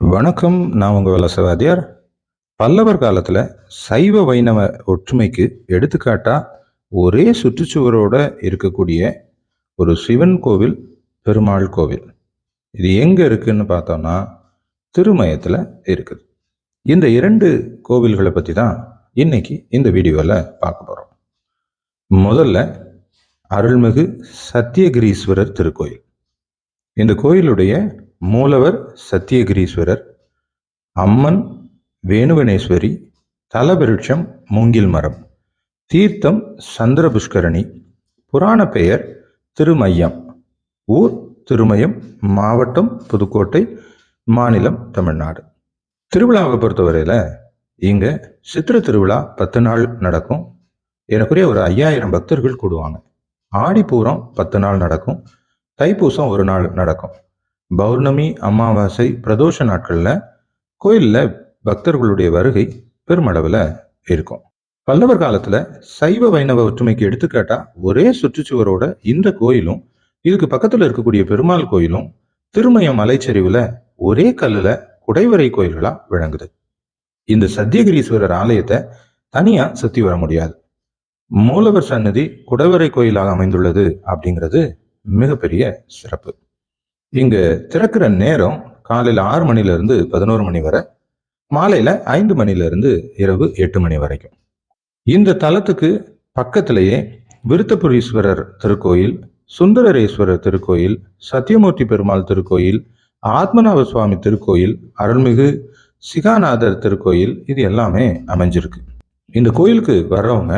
வணக்கம் நான் உங்கள் வலசவாதியார் பல்லவர் காலத்தில் சைவ வைணவ ஒற்றுமைக்கு எடுத்துக்காட்டாக ஒரே சுற்றுச்சுவரோட இருக்கக்கூடிய ஒரு சிவன் கோவில் பெருமாள் கோவில். இது எங்கே இருக்குன்னு பார்த்தோம்னா திருமயத்தில் இருக்குது. இந்த இரண்டு கோவில்களை பற்றி தான் இன்னைக்கு இந்த வீடியோவில் பார்க்க போகிறோம் முதல்ல அருள்மிகு சத்தியகிரீஸ்வரர் திருக்கோயில். இந்த கோயிலுடைய மூலவர் சத்தியகிரீஸ்வரர் அம்மன் வேணுவனேஸ்வரி தலவிருட்சம் மூங்கில் மரம் தீர்த்தம் சந்திர புஷ்கரணி புராண பெயர் திருமையம் ஊர் திருமயம் மாவட்டம் புதுக்கோட்டை மாநிலம் தமிழ்நாடு. திருவிழாவை பொறுத்தவரையில் இங்கே சித்திர திருவிழா பத்து நாள் நடக்கும். எனக்குரிய ஒரு ஐயாயிரம் பக்தர்கள் கூடுவாங்க. ஆடிப்பூரம் பத்து நாள் நடக்கும். தைப்பூசம் ஒரு நாள் நடக்கும். பௌர்ணமி அமாவாசை பிரதோஷ நாட்களில் கோயிலில் பக்தர்களுடைய வருகை பெருமளவில் இருக்கும். பல்லவர் காலத்தில் சைவ வைணவ ஒற்றுமைக்கு எடுத்துக்காட்டா ஒரே சுற்றுச்சுவரோட இந்த கோயிலும் இதுக்கு பக்கத்தில் இருக்கக்கூடிய பெருமாள் கோயிலும் திருமயம் மலைச்சரிவில் ஒரே கல்லில் குடைவரை கோயில்களாக விளங்குது. இந்த சத்தியகிரீஸ்வரர் ஆலயத்தை தனியாக சுற்றி வர முடியாது. மூலவர் சன்னதி குடைவரை கோயிலாக அமைந்துள்ளது அப்படிங்கிறது மிகப்பெரிய சிறப்பு. இங்கு திறக்கிற நேரம் காலையில் ஆறு மணில இருந்து பதினோரு மணி வரை மாலையில ஐந்து மணில இருந்து இரவு எட்டு மணி வரைக்கும். இந்த தலத்துக்கு பக்கத்திலேயே விருத்தபுரீஸ்வரர் திருக்கோயில் சுந்தரரேஸ்வரர் திருக்கோயில் சத்தியமூர்த்தி பெருமாள் திருக்கோயில் ஆத்மநாப சுவாமி திருக்கோயில் அருள்மிகு சிகாநாதர் திருக்கோயில் இது எல்லாமே அமைஞ்சிருக்கு. இந்த கோயிலுக்கு வர்றவங்க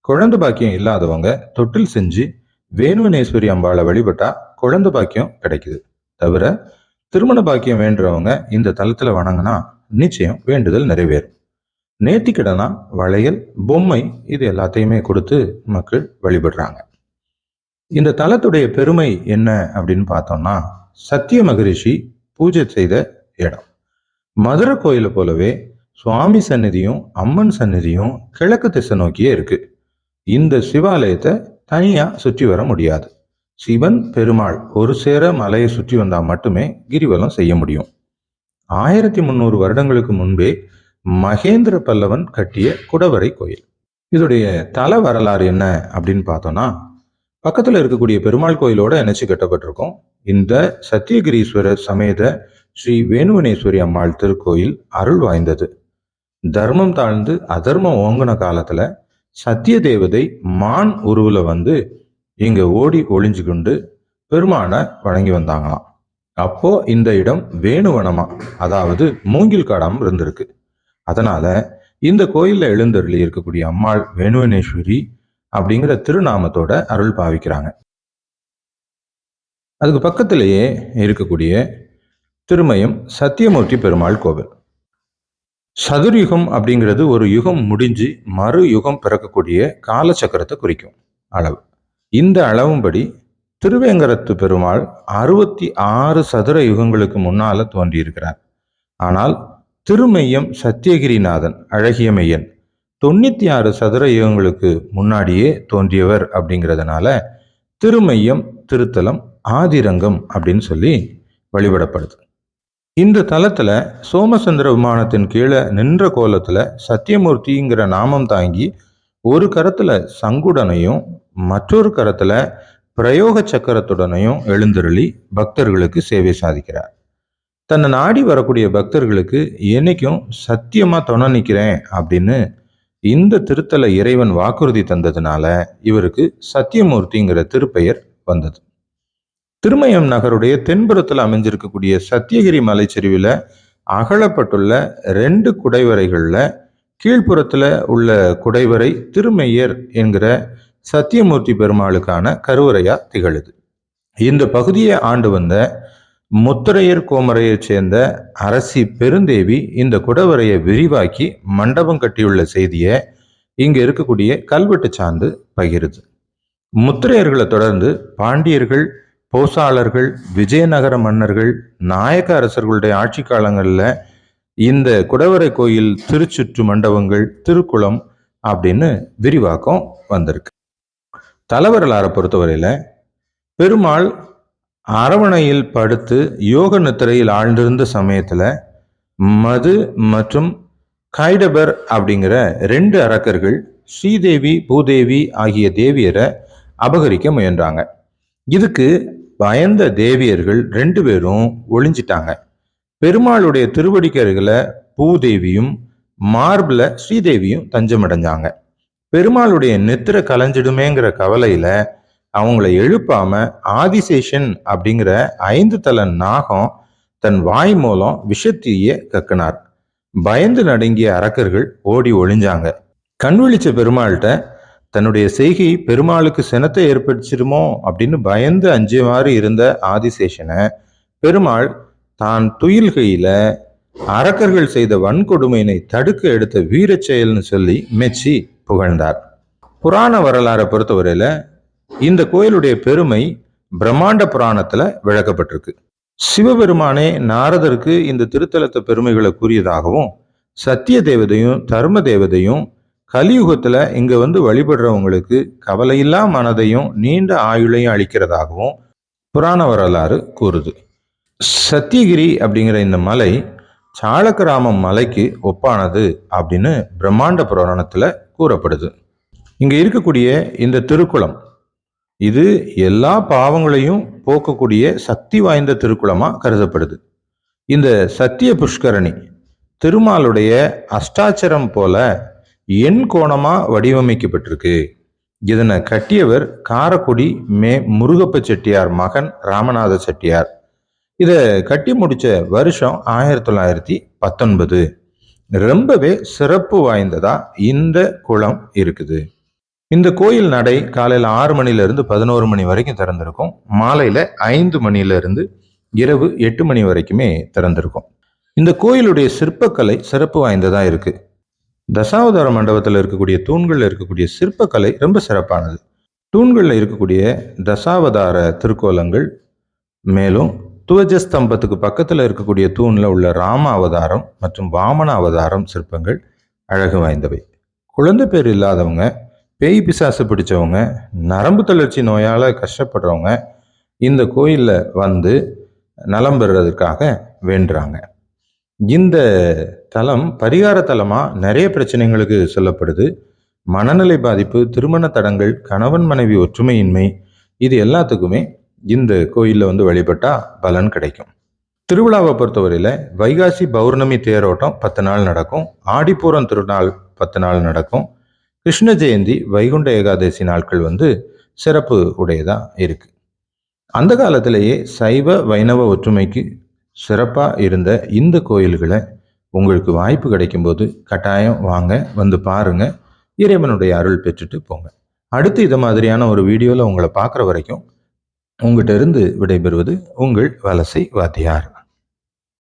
குழந்தை பாக்கியம் இல்லாதவங்க தொட்டில் செஞ்சு வேணுவனேஸ்வரி அம்பாளை வழிபட்டா குழந்தை பாக்கியம் கிடைக்குது. தவிர திருமண பாக்கியம் வேண்டுறவங்க இந்த தலத்துல வணங்கினா நிச்சயம் வேண்டுதல் நிறைவேறும். நேர்த்திக்கடனா வளையல் பொம்மை இது எல்லாத்தையுமே கொடுத்து மக்கள் வழிபடுறாங்க. இந்த தலத்துடைய பெருமை என்ன அப்படின்னு பார்த்தோம்னா சத்திய மகரிஷி பூஜை செய்த இடம். மதுரை கோயிலை போலவே சுவாமி சந்நிதியும் அம்மன் சந்நிதியும் கிழக்கு திசை நோக்கியே இருக்கு. இந்த சிவாலயத்தை தனியா சுற்றி வர முடியாது. சிவன் பெருமாள் ஒரு சேர மலையை சுற்றி வந்தால் மட்டுமே கிரிவலம் செய்ய முடியும். ஆயிரத்தி முந்நூறு வருடங்களுக்கு முன்பே மகேந்திர பல்லவன் கட்டிய குடவரை கோயில். இதோடைய தல வரலாறு என்ன அப்படின்னு பார்த்தோம்னா பக்கத்தில் இருக்கக்கூடிய பெருமாள் கோயிலோட இணைச்சு கட்டப்பட்டிருக்கும். இந்த சத்தியகிரீஸ்வரர் சமேத ஸ்ரீ வேணுவனேஸ்வரி அம்மாள் திருக்கோயில் அருள் வாய்ந்தது. தர்மம் தாழ்ந்து அதர்மம் ஓங்கின காலத்துல சத்திய தேவதை மான் உருவில் வந்து இங்கே ஓடி ஒளிஞ்சு கொண்டு பெருமானை வணங்கி வந்தாங்களாம். அப்போ இந்த இடம் வேணுவனமா அதாவது மூங்கில் காடாம இருந்திருக்கு. அதனால இந்த கோயில்ல எழுந்தருளி இருக்கக்கூடிய அம்மாள் வேணுவனேஸ்வரி அப்படிங்கிற திருநாமத்தோட அருள் பாவிக்கிறாங்க. அதுக்கு பக்கத்திலேயே இருக்கக்கூடிய திருமயம் சத்தியமூர்த்தி பெருமாள் கோவில். சதுர்யுகம் அப்படிங்கிறது ஒரு யுகம் முடிஞ்சு மறு யுகம் பிறக்கக்கூடிய காலச்சக்கரத்தை குறிக்கும் அளவு. இந்த அளவும்படி திருவேங்கரத்து பெருமாள் அறுபத்தி ஆறு சதுர யுகங்களுக்கு முன்னால தோன்றியிருக்கிறார். ஆனால் திருமையம் சத்தியகிரிநாதன் அழகிய மையன் தொண்ணூத்தி ஆறு சதுர யுகங்களுக்கு முன்னாடியே தோன்றியவர் அப்படிங்கிறதுனால திருமையம் திருத்தலம் ஆதிரங்கம் அப்படின்னு சொல்லி வழிபடப்படுது. இந்த தலத்துல சோமசந்திர விமானத்தின் கீழே நின்ற கோலத்துல சத்தியமூர்த்திங்கிற நாமம் தாங்கி ஒரு கரத்துல சங்குடனையும் மற்றொரு கரத்துல பிரயோக சக்கரத்துடனையும் எழுந்தருளி பக்தர்களுக்கு சேவை சாதிக்கிறார். தன்னை நாடி வரக்கூடிய பக்தர்களுக்கு என்னைக்கும் சத்தியமா துணை நிற்கிறேன் அப்படின்னு இந்த திருத்தல இறைவன் வாக்குறுதி தந்ததுனால இவருக்கு சத்தியமூர்த்திங்கிற திருப்பெயர் வந்தது. திருமயம் நகருடைய தென்புறத்தில் அமைஞ்சிருக்கக்கூடிய சத்தியகிரி மலைச்சரிவில் அகலப்பட்டுள்ள ரெண்டு குடைவரைகளில் கீழ்ப்புறத்தில் உள்ள குடைவரை திருமையர் என்கிற சத்தியமூர்த்தி பெருமாளுக்கான கருவறையா திகழுது. இந்த பகுதியை ஆண்டு வந்த முத்திரையர் கோமரையைச் சேர்ந்த அரசி பெருந்தேவி இந்த குடவரையை விரிவாக்கி மண்டபம் கட்டியுள்ள செய்தியை இங்கே இருக்கக்கூடிய கல்வெட்டு சார்ந்து பகிருது. முத்திரையர்களை தொடர்ந்து பாண்டியர்கள் போசாளர்கள் விஜயநகர மன்னர்கள் நாயக்க அரசர்களுடைய ஆட்சி காலங்களில் இந்த குடவரை கோயில் திருச்சுற்று மண்டபங்கள் திருக்குளம் அப்படின்னு விரிவாக்கம் வந்திருக்கு. தலைவரலாரை பொறுத்தவரையில் பெருமாள் அரவணையில் படுத்து யோக நித்திரையில் ஆழ்ந்திருந்த சமயத்தில் மது மற்றும் கைடபர் அப்படிங்கிற ரெண்டு அரக்கர்கள் ஸ்ரீதேவி பூதேவி ஆகிய தேவியரை அபகரிக்க முயன்றாங்க. இதுக்கு பயந்த தேவியர்கள் ரெண்டு பேரும் ஒளிஞ்சிட்டாங்க. பெருமாளுடைய திருவடிக்கருகில் பூதேவியும் மார்பில் ஸ்ரீதேவியும் தஞ்சமடைஞ்சாங்க. பெருமாளுடைய நெத்திர கலைஞ்சிடுமேங்கிற கவலையில அவங்கள எழுப்பாம ஆதிசேஷன் அப்படிங்கிற ஐந்து தல நாகம் தன் வாய் மூலம் விஷத்தீய கக்கினார். பயந்து நடுங்கிய அரக்கர்கள் ஓடி ஒளிஞ்சாங்க. கண் விழிச்ச பெருமாள்கிட்ட தன்னுடைய செய்கை பெருமாளுக்கு சினத்தை ஏற்படுத்திடுமோ? அப்படின்னு பயந்து அஞ்சுமாறு இருந்த ஆதிசேஷனை பெருமாள் தான் துயில்கையில அரக்கர்கள் செய்த வன்கொடுமையினை தடுக்க எடுத்த வீரச் செயல்னு சொல்லி மெச்சி புகழ்ந்தார். புராண வரலாறை பொறுத்தவரையில இந்த கோயிலுடைய பெருமை பிரம்மாண்ட புராணத்துல விளக்கப்பட்டிருக்கு. சிவபெருமானே நாரதருக்கு இந்த திருத்தலத்து பெருமைகளை கூறியதாகவும் சத்திய தேவதையும் தர்ம தேவதையும் கலியுகத்துல இங்க வந்து வழிபடுறவங்களுக்கு கவலையில்லா மனதையும் நீண்ட ஆயுளையும் அளிக்கிறதாகவும் புராண வரலாறு கூறுது. சத்தியகிரி அப்படிங்கிற இந்த மலை சாளக்கிராமம் மலைக்கு ஒப்பானது அப்படின்னு பிரம்மாண்ட புராணத்தில் கூறப்படுது. இங்கே இருக்கக்கூடிய இந்த திருக்குளம் இது எல்லா பாவங்களையும் போக்கக்கூடிய சக்தி வாய்ந்த திருக்குளமாக கருதப்படுது. இந்த சத்திய புஷ்கரணி திருமாலுடைய அஷ்டாச்சரம் போல எண் கோணமாக வடிவமைக்கப்பட்டிருக்கு. இதனை கட்டியவர் காரக்குடி மே முருகப்ப செட்டியார் மகன் ராமநாத செட்டியார். இதை கட்டி முடிச்ச வருஷம் ஆயிரத்தி தொள்ளாயிரத்தி பத்தொன்பது. ரொம்பவே சிறப்பு வாய்ந்ததா இந்த குளம் இருக்குது. இந்த கோயில் நடை காலையில் ஆறு மணிலேருந்து பதினோரு மணி வரைக்கும் திறந்திருக்கும். மாலையில் ஐந்து மணிலேருந்து இரவு எட்டு மணி வரைக்குமே திறந்திருக்கும். இந்த கோயிலுடைய சிற்பக்கலை சிறப்பு வாய்ந்ததாக இருக்குது தசாவதார மண்டபத்தில் இருக்கக்கூடிய தூண்களில் இருக்கக்கூடிய சிற்பக்கலை ரொம்ப சிறப்பானது. தூண்களில் இருக்கக்கூடிய தசாவதார திருக்கோலங்கள் மேலும் துவஜஸ்தம்பத்துக்கு பக்கத்தில் இருக்கக்கூடிய தூணில் உள்ள ராம அவதாரம் மற்றும் வாமன அவதாரம் சிற்பங்கள் அழகு வாய்ந்தவை. குழந்தை பேர் இல்லாதவங்க பேய் பிசாசு பிடிச்சவங்க நரம்பு தளர்ச்சி நோயால் கஷ்டப்படுறவங்க இந்த கோயிலில் வந்து நலம் பெறுறதுக்காக வேண்டுறாங்க. இந்த தலம் பரிகார தலமாக நிறைய பிரச்சனைகளுக்கு சொல்லப்படுது. மனநிலை பாதிப்பு திருமண தடங்கள் கணவன் மனைவி ஒற்றுமையின்மை இது எல்லாத்துக்குமே இந்த கோயிலில் வந்து வழிபட்டால் பலன் கிடைக்கும். திருவிழாவை பொறுத்தவரையில் வைகாசி பௌர்ணமி தேரோட்டம் பத்து நாள் நடக்கும். ஆடிப்பூரம் திருநாள் பத்து நாள் நடக்கும். கிருஷ்ண ஜெயந்தி வைகுண்ட ஏகாதசி நாட்கள் வந்து சிறப்பு உடையதாக இருக்குது அந்த காலத்திலேயே சைவ வைணவ ஒற்றுமைக்கு சிறப்பாக இருந்த இந்த கோயில்களை உங்களுக்கு வாய்ப்பு கிடைக்கும்போது கட்டாயம் வாங்க வந்து பாருங்கள் இறைவனுடைய அருள் பெற்றுட்டு போங்க. அடுத்து இது மாதிரியான ஒரு வீடியோவில் உங்களை பார்க்குற வரைக்கும் உங்கள்கிட்ட இருந்து விடைபெறுவது உங்கள் வலசை வாத்தியார்.